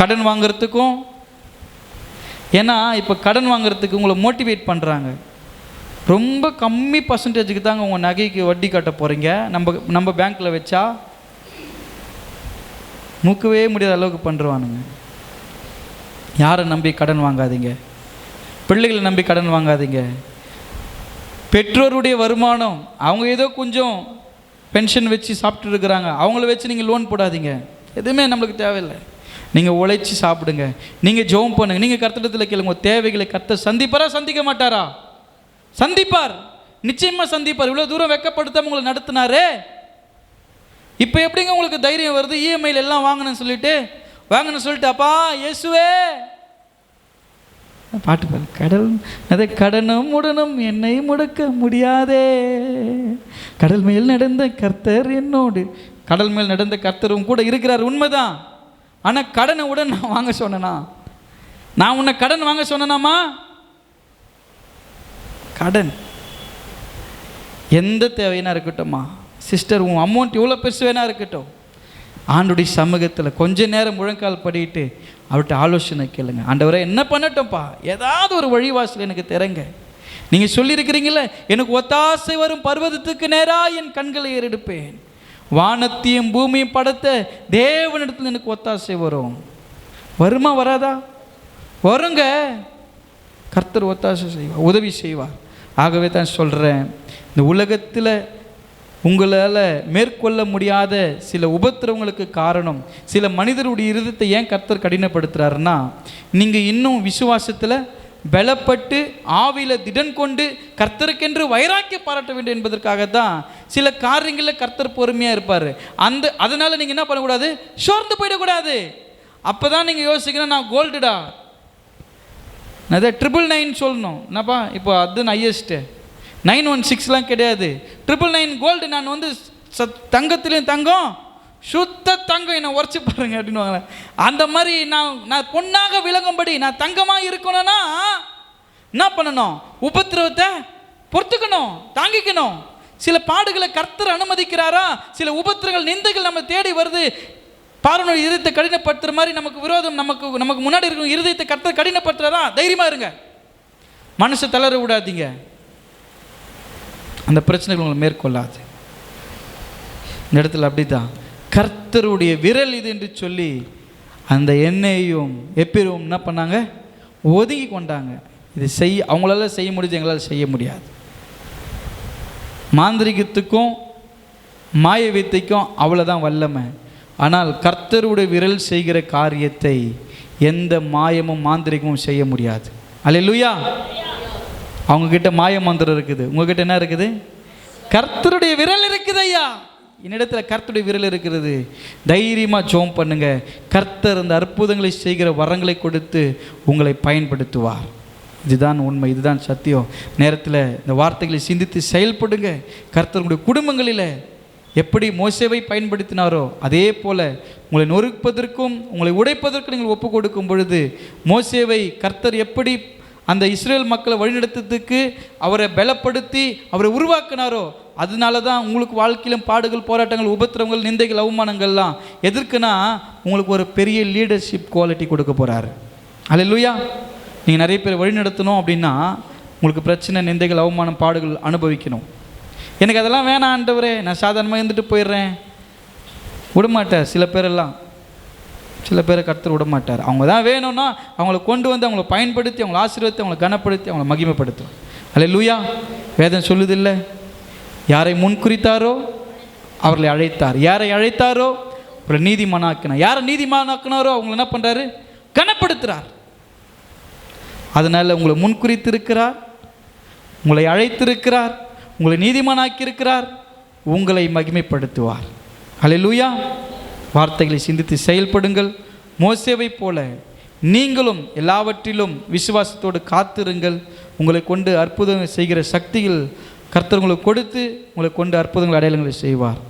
கடன் வாங்குறதுக்கும் ஏன்னா இப்போ கடன் வாங்குறதுக்கு உங்களை மோட்டிவேட் பண்ணுறாங்க ரொம்ப கம்மி பர்சன்டேஜுக்கு தாங்க உங்கள் நகைக்கு வட்டி கட்ட போகிறீங்க நம்ம நம்ம பேங்க்கில் வச்சா மூக்கவே முடியாத அளவுக்கு பண்ணுறானுங்க யாரை நம்பி கடன் வாங்காதீங்க. பிள்ளைகளை நம்பி கடன் வாங்காதீங்க. பெற்றோருடைய வருமானம் அவங்க ஏதோ கொஞ்சம் பென்ஷன் வச்சு சாப்பிட்டுருக்குறாங்க அவங்கள வச்சு நீங்கள் லோன் போடாதீங்க. எதுவுமே நம்மளுக்கு தேவையில்லை. நீங்கள் உழைச்சி சாப்பிடுங்க. நீங்கள் ஜெபம் பண்ணுங்க. நீங்கள் கர்த்தடத்தில் கேளுங்க தேவைகளை கர்த்தர் சந்திப்பாரா சந்திக்க மாட்டாரா? சந்திப்பார். நிச்சயமாக சந்திப்பார். இவ்வளோ தூரம் வெக்கப்படுத்தாம உங்களை நடத்தினாரே. இப்போ எப்படிங்க உங்களுக்கு தைரியம் வருது? இஎம்ஐயில் எல்லாம் வாங்கணும்னு சொல்லிட்டு வாங்கணும்னு சொல்லிட்டு அப்பா இயேசுவே. பாட்டு பாரு கடல் அதை கடனும் உடனும் என்னை முடக்க முடியாதே. கடல் மேல் நடந்த கர்த்தர் என்னோடு கடல் மேல் நடந்த கர்த்தரும் கூட இருக்கிறார். உண்மைதான். ஆனால் கடனை உடன் நான் வாங்க சொன்னேனா? நான் உன்னை கடன் வாங்க சொன்னேனாமா? கடன். எந்த தேவையினா இருக்கட்டும்மா. சிஸ்டர் உன் அமௌண்ட் எவ்வளோ பெருசு வேணா இருக்கட்டும். ஆண்டுடைய சமூகத்தில் கொஞ்ச நேரம் முழங்கால் படிக்கிட்டு அவர்கிட்ட ஆலோசனை கேளுங்க. ஆண்டவரை என்ன பண்ணட்டும்ப்பா? ஏதாவது ஒரு வழிவாசல் எனக்கு திறங்க நீங்கள் சொல்லியிருக்கிறீங்களே எனக்கு ஒத்தாசை வரும் பர்வதத்துக்கு நேராக என் கண்களை ஏறெடுப்பேன். வானத்தையும் பூமியும் படைத்த தேவனிடத்தில் எனக்கு ஒத்தாசை வரும். வருமா வராதா? வருங்க. கர்த்தர் ஒத்தாசை செய்வார் உதவி செய்வார். ஆகவே தான் சொல்கிறேன் இந்த உலகத்தில் உங்களால் மேற்கொள்ள முடியாத சில உபத்திரவங்களுக்கு காரணம் சில மனிதருடைய இருதத்தை ஏன் கர்த்தர் கடினப்படுத்துறாருன்னா நீங்கள் இன்னும் விசுவாசத்தில் பலப்பட்டு ஆவியில் திடன் கொண்டு கர்த்தருக்கென்று வைராக்கிய பாராட்ட வேண்டும் என்பதற்காக தான் சில காரியங்களில் கர்த்தர் பொறுமையாக இருப்பார். அந்த அதனால் நீங்கள் என்ன பண்ணக்கூடாது? சோர்ந்து போயிடக்கூடாது. அப்போ தான் நீங்கள் யோசிக்கணும் நான் கோல்டுடா அதை ட்ரிபிள் நைன் சொல்லணும். என்னப்பா இப்போ அது ஹையஸ்ட்டு நைன் ஒன் சிக்ஸ்லாம் கிடையாது. ட்ரிபிள் நைன் கோல்டு நான் வந்து ச தங்கத்துலேயும் தங்கம் சுத்த தங்கம் என்னை உரைச்சி பாருங்க அப்படின்னு அந்த மாதிரி நான் நான் பொண்ணாக விளங்கும்படி நான் தங்கமாக இருக்கணும்னா என்ன பண்ணணும்? உபத்திரவத்தை பொறுத்துக்கணும் தாங்கிக்கணும். சில பாடுகளை கர்த்தர் அனுமதிக்கிறாரா? சில உபத்திரங்கள் நிந்தைகள் நம்ம தேடி வருது. பார்வனுடைய இருதயத்தை கடினப்படுத்துற மாதிரி நமக்கு விரோதம் நமக்கு நமக்கு முன்னாடி இருக்கும் இருதயத்தை கர்த்தர் கடினப்படுத்துறாரா? தைரியமாக இருங்க. மனசை தளர விடாதீங்க. அந்த பிரச்சனைகள் உங்களை மேற்கொள்ளாது. இந்த இடத்துல அப்படிதான் கர்த்தருடைய விரல் இது என்று சொல்லி அந்த எண்ணெயையும் எப்பெரும் என்ன பண்ணாங்க? ஒதுங்கி கொண்டாங்க. இது செய்ய அவங்களால செய்ய முடிஞ்சு எங்களால் செய்ய முடியாது. மாந்திரிகத்துக்கும் மாய வித்தைக்கும் அவ்வளோதான் வல்லமை. ஆனால் கர்த்தருடைய விரல் செய்கிற காரியத்தை எந்த மாயமும் மாந்திரிகமும் செய்ய முடியாது. அல்லேலூயா! அவங்க கிட்ட மாய மந்திரம் இருக்குது. உங்ககிட்ட என்ன இருக்குது? கர்த்தருடைய விரல் இருக்குது ஐயா என்னிடத்தில் கர்த்தருடைய விரல் இருக்கிறது. தைரியமாக ஜோம் பண்ணுங்க. கர்த்தர் அந்த அற்புதங்களை செய்கிற வரங்களை கொடுத்து உங்களை பயன்படுத்துவார். இதுதான் உண்மை இதுதான் சத்தியம். நேரத்தில் இந்த வார்த்தைகளை சிந்தித்து செயல்படுங்க. கர்த்தருடைய குடும்பங்களில் எப்படி மோசேவை பயன்படுத்தினாரோ அதே போல் உங்களை நொறுப்பதற்கும் உங்களை உடைப்பதற்கும் நீங்கள் ஒப்பு கொடுக்கும் பொழுது மோசேவை கர்த்தர் எப்படி அந்த இஸ்ரேல் மக்களை வழிநடத்துறதுக்கு அவரை பலப்படுத்தி அவரை உருவாக்குனாரோ அதனால தான் உங்களுக்கு வாழ்க்கையிலும் பாடுகள் போராட்டங்கள் உபத்திரவங்கள் நிந்தைகள் அவமானங்கள்லாம் எதற்குனா உங்களுக்கு ஒரு பெரிய லீடர்ஷிப் குவாலிட்டி கொடுக்க போகிறாரு அல்லேலூயா நீங்கள் நிறைய பேர் வழிநடத்தணும் அப்படின்னா உங்களுக்கு பிரச்சனை நிந்தைகள் அவமானம் பாடுகள் அனுபவிக்கணும். எனக்கு அதெல்லாம் வேணாம் ஆண்டவரே. நான் சாதாரணமாக இருந்துட்டு போயிடுறேன். விடமாட்டார் சில பேரெல்லாம். சில பேரை கருத்து விட மாட்டார் அவங்க தான் வேணும்னா அவங்கள கொண்டு வந்து அவங்கள பயன்படுத்தி அவங்கள ஆசீர்வத்தை அவங்கள கனப்படுத்தி அவங்கள மகிமைப்படுத்தும் அல்ல லூயா வேதம் சொல்லுதில்லை யாரை முன்குறித்தாரோ அவர்களை அழைத்தார். யாரை அழைத்தாரோ அவர்களை நீதிமானாக்கினார். யாரை நீதிமானாக்கினாரோ அவங்களை என்ன பண்ணுறாரு கனப்படுத்துகிறார் அதனால் உங்களை முன்குறித்திருக்கிறார் உங்களை அழைத்திருக்கிறார் உங்களை நீதிமானாக்கியிருக்கிறார் உங்களை மகிமைப்படுத்துவார். அல்லேலூயா வார்த்தைகளை சிந்தித்து செயல்படுங்கள். மோசேவை போல நீங்களும் எல்லாவற்றிலும் விசுவாசத்தோடு காத்திருங்கள். உங்களை கொண்டு அற்புதம் செய்கிற சக்திகள் கர்த்தர் உங்களுக்கு கொடுத்து உங்களை கொண்டு அற்புதங்கள் அடையாளங்களை செய்வார்.